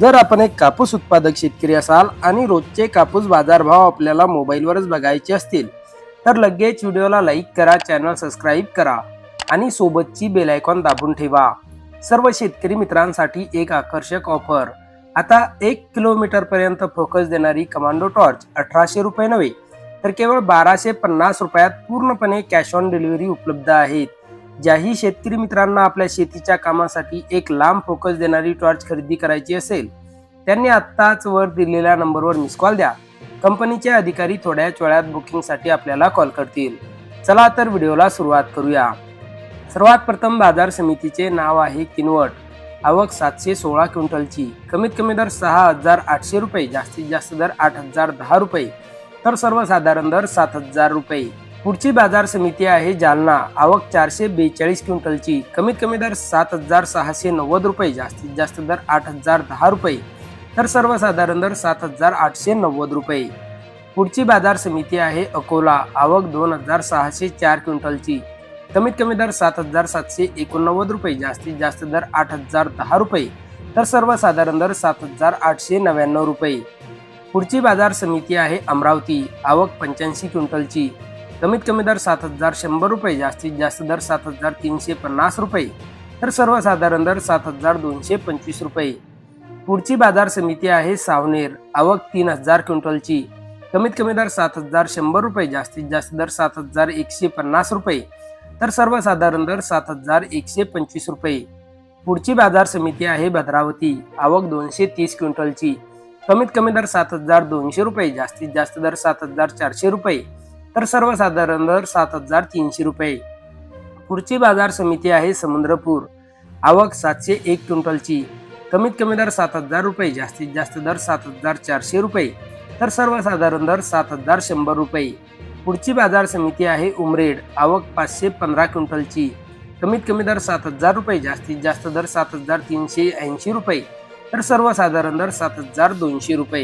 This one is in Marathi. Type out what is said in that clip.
जर आपण एक कापूस उत्पादक शेतकरी असाल आणि रोजचे कापूस बाजारभाव आपल्याला मोबाईलवरच बघायचे असतील तर लगेच व्हिडिओला लाईक करा चॅनल सबस्क्राईब करा आणि सोबतची बेल आयकॉन दाबून ठेवा. सर्व शेतकरी मित्रांसाठी एक आकर्षक ऑफर. आता एक किलोमीटर पर्यंत फोकस देणारी कमांडो टॉर्च अठराशे रुपये नव्हे तर केवळ बाराशे पन्नास रुपयात पूर्णपणे कॅश ऑन डिलिव्हरी उपलब्ध आहेत. ज्याही शेतकरी मित्रांना आपल्या शेतीच्या कामासाठी एक लांब फोकस देणारी टॉर्च खरेदी करायची असेल त्यांनी आत्ताच वर दिलेल्या नंबरवर मिस कॉल द्या. कंपनीचे अधिकारी थोड्याच वेळात बुकिंगसाठी आपल्याला कॉल करतील. चला तर व्हिडिओला सुरुवात करूया. सर्वात प्रथम बाजार समितीचे नाव आहे किनवट. आवक सातशे सोळा क्विंटलची. कमीत कमी दर सहा हजार आठशे रुपये जास्तीत जास्त दर आठ हजार दहा रुपये. तर सर्वसाधारण दर सात हजार रुपये. पुढची बाजार समिती आहे जालना. आवक चारशे बेचाळीस क्विंटलची. कमीत कमी दर सात हजार सहाशे नव्वद रुपये जास्तीत जास्त दर आठ हजार दहा रुपये तर सर्वसाधारण दर सात हजार आठशे नव्वद रुपये. पुढची बाजार समिती आहे अकोला. आवक दोन हजार सहाशे चार क्विंटलची. कमीत कमी दर सात हजार सातशे एकोणनव्वद रुपये जास्तीत जास्त दर आठ हजार दहा रुपये तर सर्वसाधारण दर सात हजार आठशे नव्याण्णव रुपये. पुढची बाजार समिती आहे अमरावती. आवक पंच्याऐंशी क्विंटलची. कमीत कमी दर सात हजार शंभर रुपये जास्तीत जास्त दर सात हजार तीनशे पन्नास रुपये तर सर्वसाधारण दर सात हजार दोनशे पंचवीस रुपये. पुढची बाजार समिती आहे सावनेर आवक तीन हजार क्विंटलची. कमीत कमी दर सात हजार शंभर रुपये जास्तीत जास्त दर सात हजार एकशे पन्नास रुपये तर सर्वसाधारण दर सात हजार एकशे पंचवीस रुपये. पुढची बाजार समिती आहे भद्रावती आवक दोनशे तीस क्विंटलची. कमीत कमी दर सात हजार दोनशे रुपये जास्तीत जास्त दर सात हजार चारशे रुपये तर सर्वसाधारण दर सात हजार तीनशे रुपये. पुढची बाजार समिती आहे समुद्रपूर. आवक सातशे एक क्विंटलची. कमीत कमी दर सात हजार रुपये जास्तीत जास्त दर सात हजार चारशे रुपये. तर सर्वसाधारण दर सात हजार शंभर रुपये. पुढची बाजार समिती आहे उमरेड. आवक पाचशे पंधरा क्विंटलची. कमीत कमी दर सात हजार रुपये जास्तीत जास्त दर सात हजार तीनशे ऐंशी रुपये. तर सर्वसाधारण दर सात हजार दोनशे रुपये.